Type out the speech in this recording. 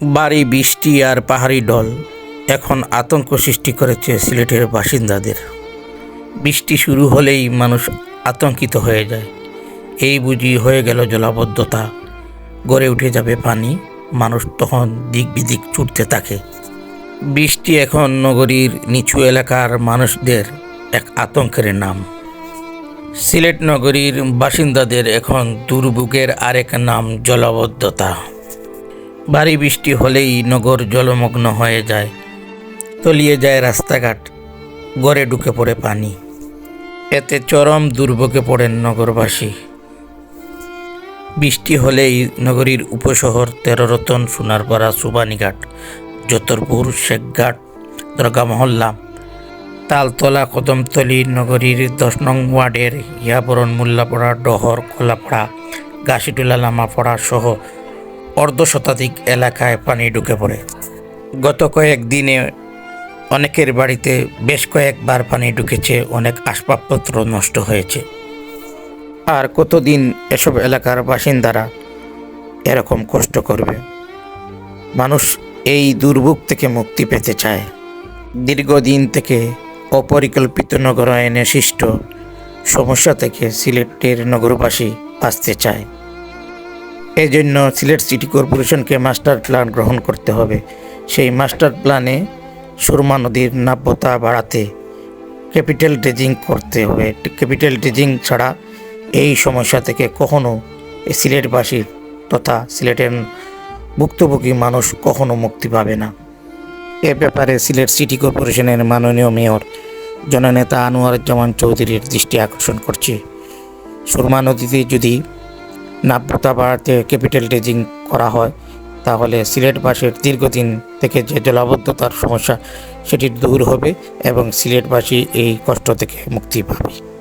ভারী বৃষ্টি আর পাহাড়ি ঢল এখন আতঙ্ক সৃষ্টি করেছে সিলেটের বাসিন্দাদের। বৃষ্টি শুরু হলেই মানুষ আতঙ্কিত হয়ে যায়। এই বুঝি হয়ে গেল জলাবদ্ধতা। গড়ে উঠে যাবে পানি, মানুষ তখন দিক বিদিক ছুটতে থাকে। বৃষ্টি এখন নগরীর নিচু এলাকার মানুষদের এক আতঙ্কের নাম। সিলেট নগরীর বাসিন্দাদের এখন দুর্ভোগের আরেক নাম জলাবদ্ধতা। ভারী বৃষ্টি হলেই নগর জলমগ্ন হয়ে যায়। তলিয়ে যায় রাস্তাঘাট, গড়ে ঢুকে পড়ে পানি। এতে চরম দুর্ভোগে পড়েন নগরবাসী। বৃষ্টি হলেই নগরীর উপশহর তেরোরতন, সোনারপাড়া, সুবানীঘাট, যতরপুর, শেখঘাট দরগা মহল্লা তালতলা, কদমতলি, নগরীর দশ নং ওয়ার্ডের ইয়াবরণ মোল্লাপাড়া, ডহর, খোলাপাড়া, গাছিটুলা, লামাপাড়া সহ অর্ধ শতাধিক এলাকায় পানি ঢুকে পড়ে। গত কয়েক দিনে অনেকের বাড়িতে বেশ কয়েকবার পানি ঢুকেছে, অনেক আসবাবপত্র নষ্ট হয়েছে। আর কতদিন এসব এলাকার বাসিন্দারা এরকম কষ্ট করবে? মানুষ এই দুর্ভোগ থেকে মুক্তি পেতে চায়। দীর্ঘদিন থেকে অপরিকল্পিত নগরায়নে সৃষ্ট সমস্যা থেকে সিলেটের নগরবাসী বাঁচতে চায়। এই জন্য সিলেট সিটি কর্পোরেশনকে মাস্টার প্ল্যান গ্রহণ করতে হবে। সেই মাস্টার প্ল্যানে সুরমা নদীর নাব্যতা বাড়াতে ক্যাপিটাল ড্রেজিং করতে হবে। ক্যাপিটাল ড্রেজিং ছাড়া এই সমস্যা থেকে কখনো এই সিলেটবাসীর তথা সিলেটের ভুক্তভোগী মানুষ কখনো মুক্তি পাবে না। এ ব্যাপারে সিলেট সিটি কর্পোরেশনের মাননীয় মেয়র জননেতা আনোয়ারুজ্জামান চৌধুরীর দৃষ্টি আকর্ষণ করছে। সুরমা নদীতে যদি নাব্যতা বাড়াতে ক্যাপিটাল রেজিং করা হয়, তাহলে সিলেটবাসীর দীর্ঘদিন থেকে যে জলাবদ্ধতার সমস্যা, সেটি দূর হবে এবং সিলেটবাসী এই কষ্ট থেকে মুক্তি পাবে।